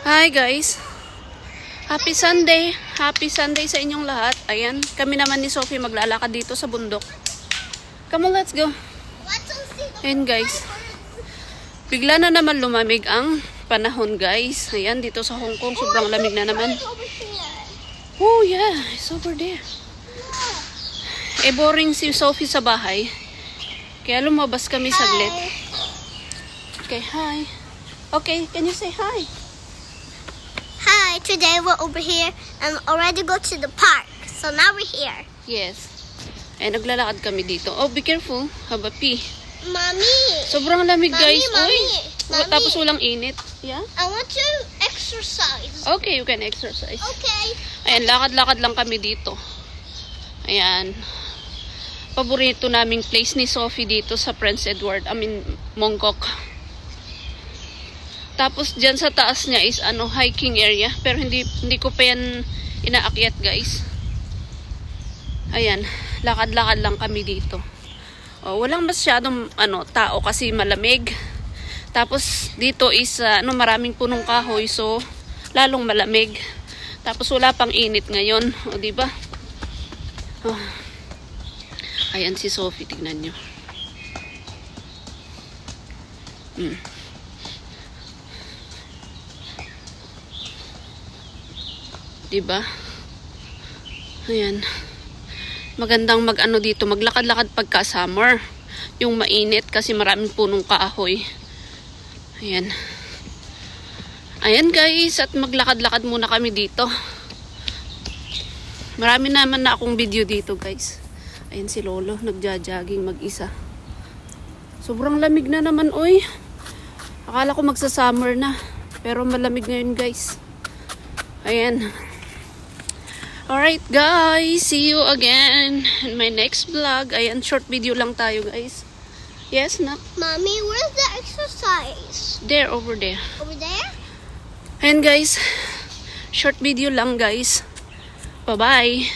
Hi guys. Happy Sunday. Happy Sunday sa inyong lahat. Ayan, kami naman ni Sophie maglalakad dito sa bundok. Come on, let's go. Ayan guys. Bigla na naman lumamig ang panahon guys. Ayan, dito sa Hong Kong, sobrang lamig na naman. Oh yeah, it's over there. Eh, boring si Sophie sa bahay. Kaya lumabas kami saglit. Okay, hi. Okay, can you say hi? Hi, today we're over here and already go to the park. So now we're here. Yes. Eh, naglalakad kami dito. Oh, be careful. Haba pee. Mommy, Sobrang lamig, Mami, guys. Mami, Uy. Mami. Tapos walang init. Yeah? I want to exercise. Okay, you can exercise. Okay. Ayan, lakad-lakad lang kami dito. Ayan. Paborito naming place ni Sophie dito sa Prince Edward. I mean, Mongkok. Tapos dyan sa taas niya is ano, hiking area. Pero hindi, hindi ko pa yan inaakyat, guys. Ayan, lakad-lakad lang kami dito. Oh, walang masyadong ano, tao kasi malamig. Tapos dito is ah, ano, maraming punong kahoy so lalong malamig. Tapos wala pang init ngayon, o di ba? Oh. Ayan si Sophie, tignan nyo. Hmm. Di ba? Ayan. Magandang mag-ano dito, maglakad-lakad pagka summer. Yung mainit kasi maraming punong kahoy. Ayan. Ayan guys, at maglakad-lakad muna kami dito. Marami naman na akong video dito guys. Ayan si Lolo, nagja-jogging mag-isa. Sobrang lamig na naman, oy. Akala ko magsa-summer na. Pero malamig ngayon guys. Ayan. Alright guys, see you again in my next vlog. Ayan, short video lang tayo guys. Yes, na. Mommy, where's the exercise? There, over there. Over there? Ayan guys, short video lang guys. Bye-bye.